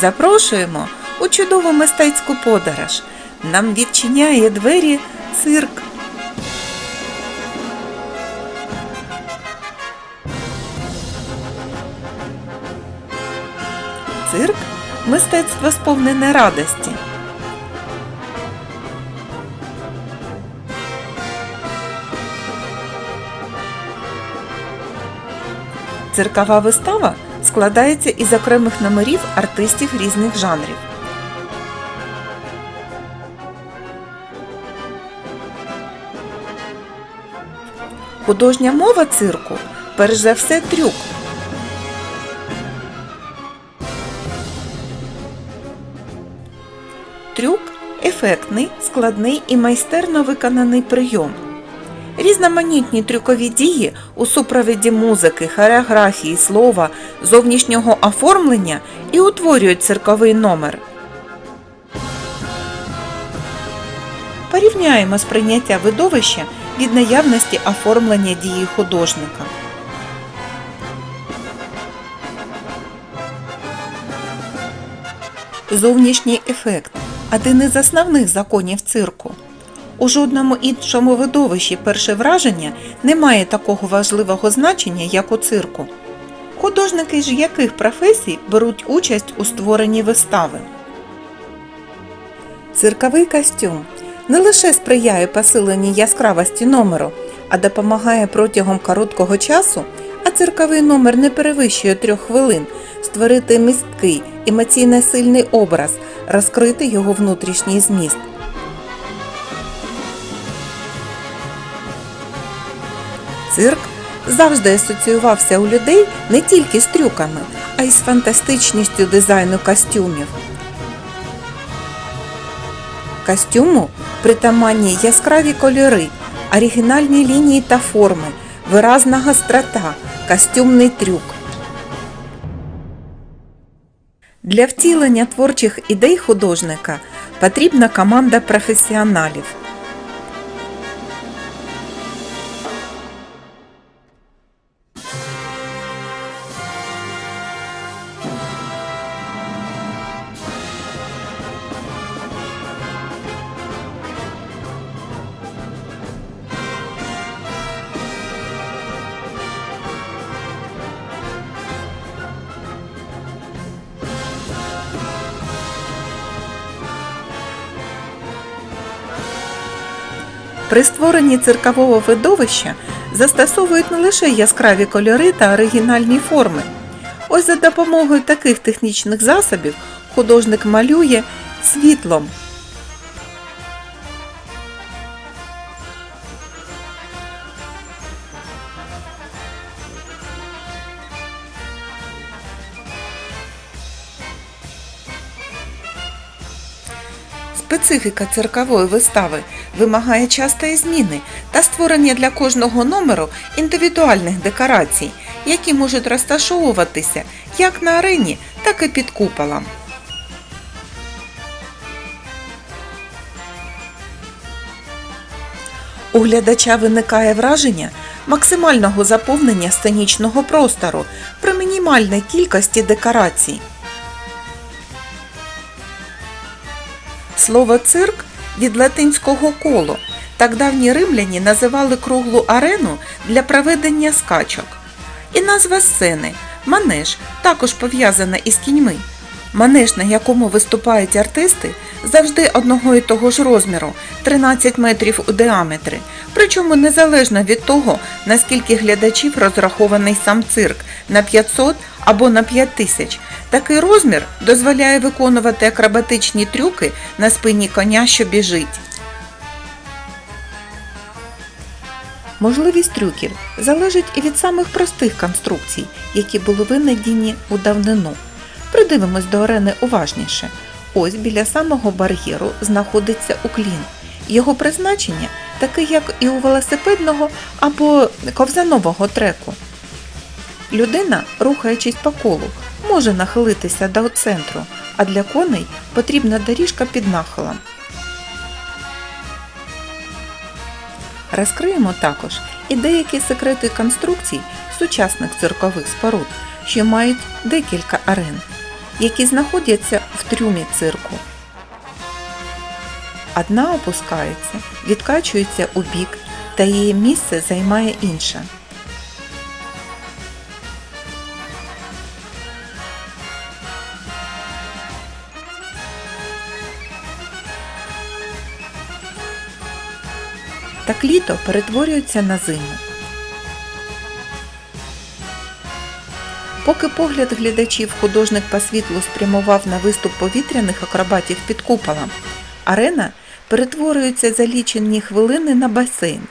Запрошуємо у чудову мистецьку подорож. Нам відчиняє двері цирк. Цирк мистецтво сповнене радості. Циркова вистава складається із окремих номерів артистів різних жанрів. Художня мова цирку перш за все трюк. Трюк ефектний, складний і майстерно виконаний прийом. Різноманітні трюкові дії у супровіді музики, хореографії, слова, зовнішнього оформлення і утворюють цирковий номер. Порівняємо сприйняття видовища від наявності оформлення дії художника. Зовнішній ефект один із основних законів цирку. У жодному іншому видовищі перше враження не має такого важливого значення, як у цирку. Художники ж яких професій беруть участь у створенні вистави. Цирковий костюм не лише сприяє посиленні яскравості номеру, а допомагає протягом короткого часу, а цирковий номер не перевищує трьох хвилин, створити місткий, емоційно сильний образ, розкрити його внутрішній зміст. Цирк завжди асоціювався у людей не тільки з трюками, а й з фантастичністю дизайну костюмів. Костюму притаманні яскраві кольори, оригінальні лінії та форми, виразна гострота, костюмний трюк. Для втілення творчих ідей художника потрібна команда професіоналів. При створенні циркового видовища застосовують не лише яскраві кольори та оригінальні форми. Ось за допомогою таких технічних засобів художник малює світлом. Специфіка циркової вистави вимагає частої зміни та створення для кожного номеру індивідуальних декорацій, які можуть розташовуватися як на арені, так і під куполом. У глядача виникає враження максимального заповнення сценічного простору при мінімальній кількості декорацій. Слово цирк від латинського коло. Так давні римляні називали круглу арену для проведення скачок. І назва сцени манеж також пов'язана із кіньми. Манеж, на якому виступають артисти, завжди одного і того ж розміру 13 метрів у діаметрі. Причому незалежно від того, наскільки глядачів розрахований сам цирк на 500 або на 5000. Такий розмір дозволяє виконувати акробатичні трюки на спині коня, що біжить. Можливість трюків залежить і від самих простих конструкцій, які були винайдені у давнину. Придивимось до арени уважніше. Ось біля самого бар'єру знаходиться уклін. Його призначення таке, як і у велосипедного або ковзанового треку. Людина, рухаючись по колу, може нахилитися до центру, а для коней потрібна доріжка під нахилом. Розкриємо також і деякі секрети конструкцій сучасних циркових споруд, що мають декілька арен. Які знаходяться в трюмі цирку. Одна опускається, відкачується у бік, та її місце займає інша. Так літо перетворюється на зиму. Поки погляд глядачів художник по світлу спрямував на виступ повітряних акробатів під куполом, арена перетворюється за лічені хвилини на басейн.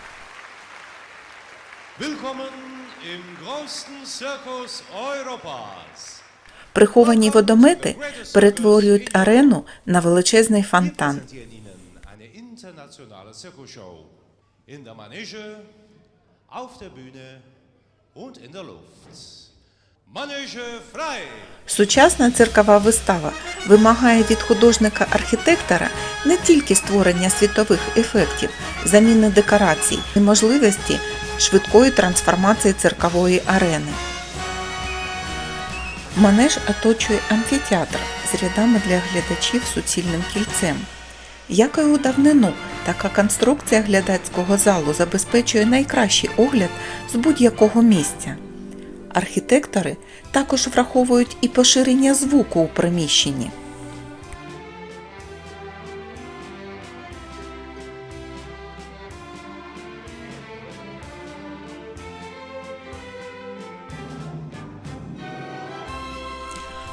Приховані водомети перетворюють арену на величезний фонтан. In der Manege, auf der Bühne und in der Luft. Сучасна циркова вистава вимагає від художника-архітектора не тільки створення світових ефектів, заміни декорацій і можливості швидкої трансформації циркової арени. Манеж оточує амфітеатр з рядами для глядачів суцільним кільцем. Як і у давнину, така конструкція глядацького залу забезпечує найкращий огляд з будь-якого місця. Архітектори також враховують і поширення звуку у приміщенні.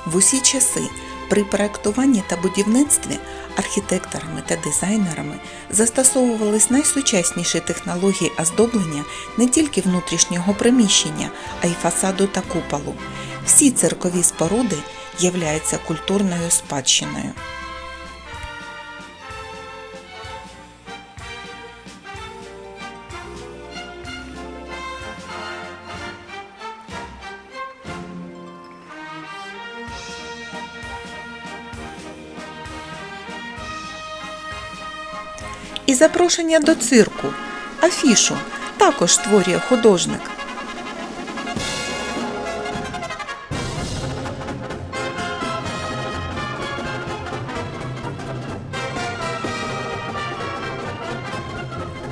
В усі часи при проектуванні та будівництві архітекторами та дизайнерами застосовувались найсучасніші технології оздоблення не тільки внутрішнього приміщення, а й фасаду та куполу. Всі церкові споруди являються культурною спадщиною. І запрошення до цирку, афішу також створює художник.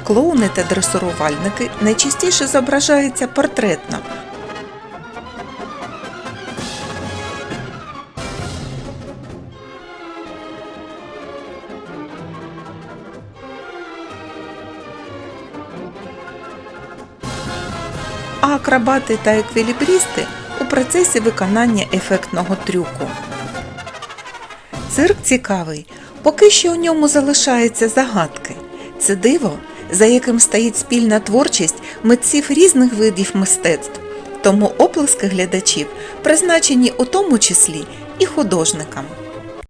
Клоуни та дресурувальники найчастіше зображаються портретно. А акробати та еквілібрісти у процесі виконання ефектного трюку. Цирк цікавий, поки що у ньому залишаються загадки. Це диво, за яким стоїть спільна творчість митців різних видів мистецтв, тому оплески глядачів призначені у тому числі і художникам.